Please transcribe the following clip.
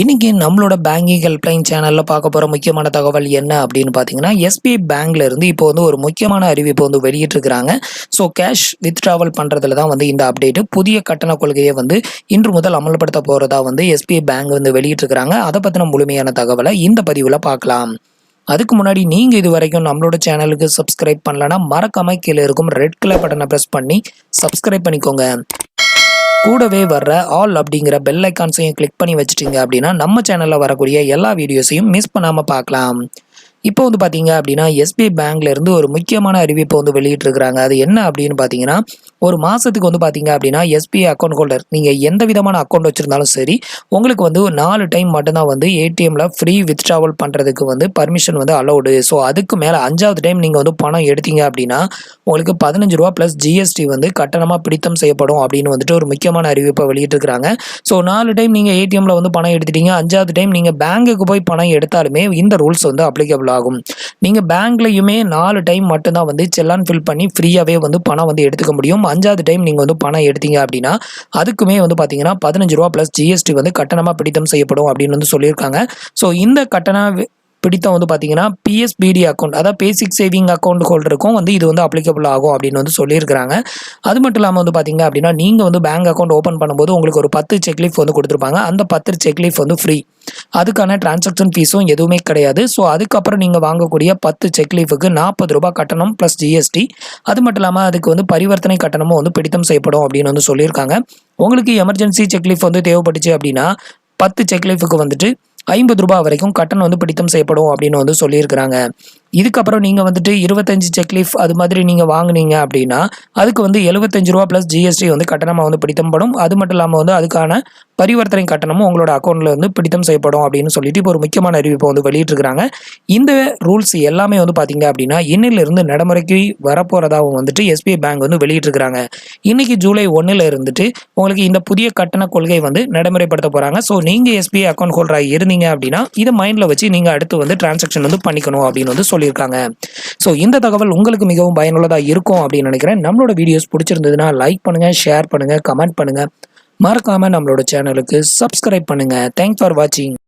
இன்னைக்கு நம்மளோட banking helpline சேனலில் பார்க்க போகிற முக்கியமான தகவல் என்ன அப்படின்னு பார்த்தீங்கன்னா எஸ்பிஐ பேங்க்ல இருந்து இப்போ வந்து ஒரு முக்கியமான அறிவிப்பு வந்து வெளியிட்டிருக்கிறாங்க. ஸோ கேஷ் வித்ட்ராவல் பண்ணுறதுல தான் வந்து இந்த அப்டேட் புதிய கட்டண கொள்கையை வந்து இன்று முதல் அமல்படுத்த போகிறதா வந்து எஸ்பிஐ பேங்க் வந்து வெளியிட்டிருக்கிறாங்க. அதை பற்றின முழுமையான தகவலை இந்த பதிவில் பார்க்கலாம். அதுக்கு முன்னாடி நீங்கள் இது வரைக்கும் நம்மளோட சேனலுக்கு சப்ஸ்கிரைப் பண்ணலன்னா மறக்காம கீழே இருக்கும் ரெட் கலர் பட்டனை ப்ரெஸ் பண்ணி சப்ஸ்கிரைப் பண்ணிக்கோங்க. கூடவே வர்ற ஆல் அப்படிங்கிற பெல் ஐக்கான்ஸையும் கிளிக் பண்ணி வச்சுட்டீங்க அப்படின்னா நம்ம சேனலில் வரக்கூடிய எல்லா வீடியோஸையும் மிஸ் பண்ணாமல் பார்க்கலாம். இப்போ வந்து பார்த்தீங்க அப்படின்னா எஸ்பிஐ பேங்க்லேருந்து ஒரு முக்கியமான அறிவிப்பை வந்து வெளியிட்டிருக்கிறாங்க. அது என்ன அப்படின்னு பார்த்தீங்கன்னா ஒரு மாதத்துக்கு வந்து பார்த்தீங்க அப்படின்னா எஸ்பிஐ அக்கௌண்ட் ஹோல்டர் நீங்கள் எந்த விதமான அக்கௌண்ட் வச்சுருந்தாலும் சரி உங்களுக்கு வந்து ஒரு நாலு டைம் மட்டும்தான் வந்து ஏடிஎம்மில் ஃப்ரீ வித்ட்ராவல் பண்ணுறதுக்கு வந்து பர்மிஷன் வந்து அலௌடு ஸோ அதுக்கு மேலே அஞ்சாவது டைம் நீங்கள் வந்து பணம் எடுத்தீங்க அப்படின்னா உங்களுக்கு பதினஞ்சு ரூபா ப்ளஸ் ஜிஎஸ்டி வந்து கட்டணமாக பிடித்தம் செய்யப்படும் அப்படின்னு வந்துட்டு ஒரு முக்கியமான அறிவிப்பை வெளியிட்டிருக்கிறாங்க. ஸோ நாலு டைம் நீங்கள் ஏடிஎம்மில் வந்து பணம் எடுத்துட்டீங்க. அஞ்சாவது டைம் நீங்கள் பேங்க்குக்கு போய் பணம் எடுத்தாலுமே இந்த ரூல்ஸ் வந்து அப்ளிகபிள் ஆகும் நீங்கள் பேங்க்லையுமே நாலு டைம் மட்டும்தான் வந்து செல்லான் ஃபில் பண்ணி ஃப்ரீயாகவே வந்து பணம் வந்து எடுத்துக்க முடியும். அஞ்சாவது டைம் நீங்கள் வந்து பணம் எடுத்தீங்க அப்படின்னா அதுக்குமே வந்து பார்த்தீங்கன்னா பதினஞ்சு ரூபா ப்ளஸ் ஜிஎஸ்டி வந்து கட்டணமாக பிடித்தம் செய்யப்படும் அப்படின்னு வந்து சொல்லியிருக்காங்க. ஸோ இந்த கட்டண பிடித்தம் வந்து பார்த்தீங்கன்னா பிஎஸ்பிடி அக்கௌண்ட் அதாவது பேசிக் சேவிங் அக்கௌண்ட் ஹோல்டருக்கும் வந்து இது வந்து அப்ளிகபிள் ஆகும் அப்படின்னு வந்து சொல்லியிருக்கிறாங்க. அது மட்டும் இல்லாமல் வந்து பார்த்தீங்க அப்படின்னா நீங்கள் வந்து பேங்க் அக்கௌண்ட் ஓப்பன் பண்ணும்போது உங்களுக்கு ஒரு பத்து செக்லீஃப் வந்து கொடுத்துருப்பாங்க. அந்த பத்து செக்லீஃப் வந்து ஃப்ரீ அதுக்கான டிரான்சாக்ஷன் ஃபீஸும் எதுவுமே கிடையாது. ஸோ அதுக்கப்புறம் நீங்கள் வாங்கக்கூடிய பத்து செக்லீஃபுக்கு நாற்பது ரூபாய் கட்டணம் ப்ளஸ் ஜிஎஸ்டி அது மட்டும் இல்லாமல் அதுக்கு வந்து பரிவர்த்தனை கட்டணமும் வந்து பிடித்தம் செய்யப்படும் அப்படின்னு வந்து சொல்லியிருக்காங்க. உங்களுக்கு எமர்ஜென்சி செக்லீஃப் வந்து தேவைப்பட்டுச்சு அப்படின்னா பத்து செக்லீஃபுக்கு வந்துட்டு ஐம்பது ரூபாய் வரைக்கும் கட்டணம் வந்து பிடித்தம் செய்யப்படும் அப்படின்னு வந்து சொல்லியிருக்கிறாங்க. இதுக்கப்புறம் நீங்கள் வந்துட்டு இருபத்தஞ்சு செக்லீஃப் அது மாதிரி நீங்கள் வாங்குனீங்க அப்படின்னா அதுக்கு வந்து எழுபத்தஞ்சு ரூபா ப்ளஸ் ஜிஎஸ்டி வந்து கட்டணமாக வந்து பிடித்தப்படும் அது மட்டும் இல்லாமல் வந்து அதுக்கான பரிவர்த்தனை கட்டணமும் உங்களோட அக்கௌண்ட்டில் வந்து பிடித்தம் செய்யப்படும் அப்படின்னு சொல்லிட்டு இப்போ ஒரு முக்கியமான அறிவிப்பை வந்து வெளியிட்டிருக்கிறாங்க. இந்த ரூல்ஸ் எல்லாமே வந்து பார்த்தீங்க அப்படின்னா இன்னிலிருந்து நடைமுறைக்கு வரப்போகிறதாகவும் வந்துட்டு எஸ்பிஐ பேங்க் வந்து வெளியிட்டிருக்கிறாங்க. இன்னைக்கு ஜூலை ஒன்றில் இருந்துட்டு உங்களுக்கு இந்த புதிய கட்டண கொள்கை வந்து நடைமுறைப்படுத்த போகிறாங்க ஸோ நீங்கள் எஸ்பிஐ அக்கௌண்ட் ஹோல்டராக இருந்தீங்க அப்படின்னா இதை மைண்டில் வச்சு நீங்கள் அடுத்து வந்து டிரான்சாக்ஷன் வந்து பண்ணிக்கணும் அப்படின்னு வந்து சொல்லியிருக்காங்க. ஸோ இந்த தகவல் உங்களுக்கு மிகவும் பயனுள்ளதாக இருக்கும் அப்படின்னு நினைக்கிறேன். நம்மளோட வீடியோஸ் பிடிச்சிருந்ததுன்னா லைக் பண்ணுங்கள் ஷேர் பண்ணுங்கள் கமெண்ட் பண்ணுங்கள் மறக்காமல் நம்மளோட சேனலுக்கு சப்ஸ்கிரைப் பண்ணுங்கள் தேங்க்ஸ் ஃபார் வாட்சிங்